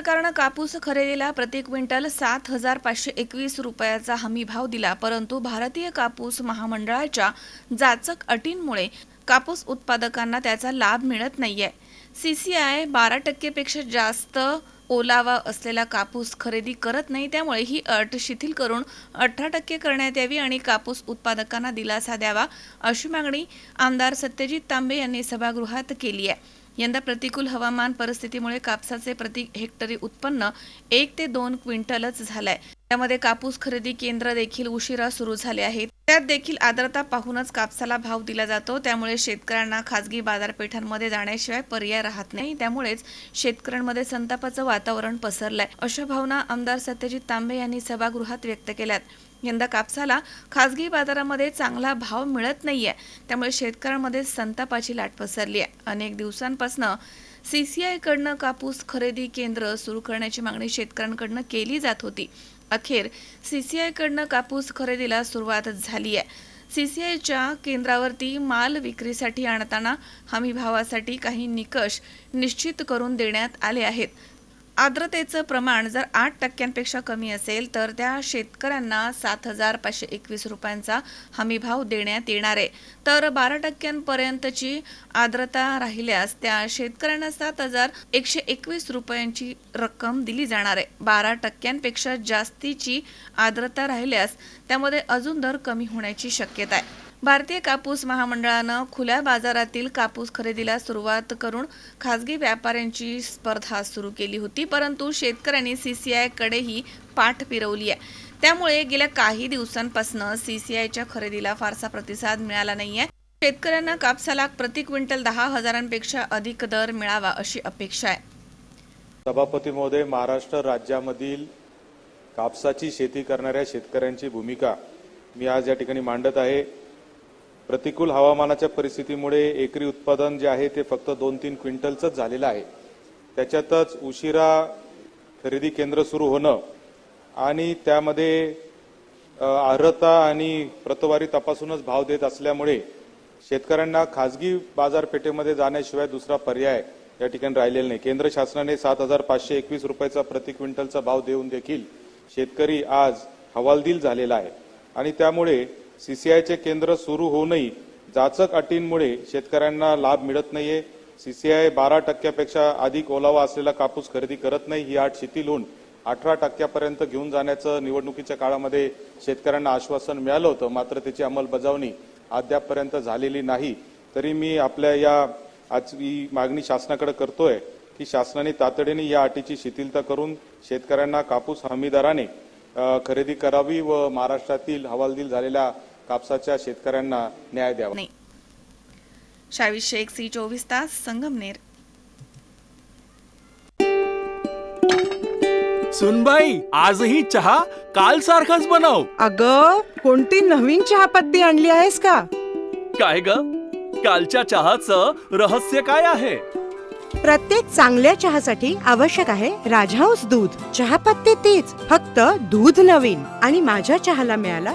सरकारनं कापूस खरेदीला प्रति क्विंटल सात हजार पाचशे एकवीस रुपयाचा हमी भाव दिला परंतु भारतीय कापूस महामंडळाच्या जाचक अटींमुळे कापूस उत्पादकांना त्याचा लाभ मिळत नाहीये. सीसीआय बारा टक्केपेक्षा जास्त ओलावा असलेला कापूस खरेदी करत नाही त्यामुळे ही अट शिथिल करून अठरा टक्के करण्यात यावी आणि कापूस उत्पादकांना दिलासा द्यावा अशी मागणी आमदार सत्यजित तांबे यांनी सभागृहात केली आहे यंदा प्रतिकूल हवामान परिस्थितीमुळे कापसाचे प्रति हेक्टरी उत्पन्न एक ते दोन क्विंटलच झालंय. त्यामध्ये कापूस खरेदी केंद्र देखील उशिरा सुरू झाले आहेत. त्यात देखील आर्द्रता पाहूनच कापसाला भाव दिला जातो. त्यामुळे शेतकऱ्यांना खासगी बाजारपेठांमध्ये जाण्याशिवाय पर्याय राहत नाही. त्यामुळेच शेतकऱ्यांमध्ये संतापाचं वातावरण पसरलंय. अशा भावना आमदार सत्यजित तांबे यांनी सभागृहात व्यक्त केल्यात. यंदा कापसाला खासगी बाजारामध्ये चांगला भाव मिळत नाहीये. त्यामुळे शेतकऱ्यांमध्ये संतापाची लाट पसरली आहे अनेक दिवसांपासून सीसीआय कडनं कापूस खरेदी केंद्र सुरू करण्याची मागणी शेतकऱ्यांकडनं केली जात होती. अखेर सीसीआय कडनं कापूस खरेदीला सुरुवात झाली आहे. सीसीआयच्या केंद्रावरती माल विक्रीसाठी आणताना हमी भावासाठी काही निकष निश्चित करून देण्यात आले आहेत. आर्द्रतेचं प्रमाण जर आठ टक्क्यांपेक्षा कमी असेल तर त्या शेतकऱ्यांना सात हजार पाचशे एकवीस रुपयांचा हमीभाव देण्यात येणार आहे. तर बारा टक्क्यांपर्यंतची आर्द्रता राहिल्यास त्या शेतकऱ्यांना सात हजार एकशे एकवीस रुपयांची रक्कम दिली जाणार आहे. बारा टक्क्यांपेक्षा जास्तीची आर्द्रता राहिल्यास त्यामध्ये अजून दर कमी होण्याची शक्यता आहे. भारतीय कापूस महामंडळानं खुल्या बाजारातील कापूस खरेदीला सुरुवात करून खासगी व्यापाऱ्यांची स्पर्धा सुरू केली होती परंतु शेतकऱ्यांनी सी सी आयकडेही पाठ फिरवली आहे. त्यामुळे गेल्या काही दिवसांपासून आयच्या खरेदीला फारसा प्रतिसाद मिळाला नाही आहे शेतकऱ्यांना कापसाला प्रति क्विंटल दहा हजारांपेक्षा अधिक दर मिळावा अशी अपेक्षा आहे. सभापती महोदय महाराष्ट्र राज्यामधील कापसाची शेती करणाऱ्या शेतकऱ्यांची भूमिका मी आज या ठिकाणी मांडत आहे. प्रतिकूल हवामानाच्या परिस्थितीमुळे एकरी उत्पादन जे आहे ते फक्त दोन तीन क्विंटलचंच झालेलं आहे. त्याच्यातच उशिरा खरेदी केंद्र सुरू होणं आणि त्यामध्ये अर्हता आणि प्रतवारी तपासूनच भाव देत असल्यामुळे शेतकऱ्यांना खासगी बाजारपेठेमध्ये जाण्याशिवाय दुसरा पर्याय या ठिकाणी राहिलेला नाही. केंद्र शासनाने सात हजार पाचशे एकवीस रुपयाचा प्रति क्विंटलचा भाव देऊन देखील शेतकरी आज हवालदिल झालेला आहे. आणि त्यामुळे सीसीआयचे केंद्र सुरू होऊनही जाचक अटींमुळे शेतकऱ्यांना लाभ मिळत नाहीये. सीसीआय बारा टक्क्यापेक्षा अधिक ओलावा असलेला कापूस खरेदी करत नाही ही आठ शिथिल होऊन अठरा टक्क्यापर्यंत घेऊन जाण्याचं निवडणुकीच्या काळामध्ये शेतकऱ्यांना आश्वासन मिळालं होतं मात्र त्याची अंमलबजावणी अद्यापपर्यंत झालेली नाही. तरी मी आपल्या या आज ही मागणी शासनाकडे करतोय की शासनाने तातडीने या अटीची शिथिलता करून शेतकऱ्यांना कापूस हमी दराने खरेदी करावी व महाराष्ट्रातील हवालदिल झालेल्या कापसाच्या शेतकऱ्यांना न्याय द्यावा. शेख सी चोवीस तास संगमनेर सुनबाई आजही चहा काल सारखाच बनव. अग कोणती नवीन चहापत्ती आणली आहेस का? काय ग? कालच्या चहाचं रहस्य काय आहे? प्रत्येक चांगल्या चहासाठी आवश्यक आहे राजहंस दूध. चहापत्ती तीच फक्त दूध नवीन. आणि माझ्या चहाला मिळाला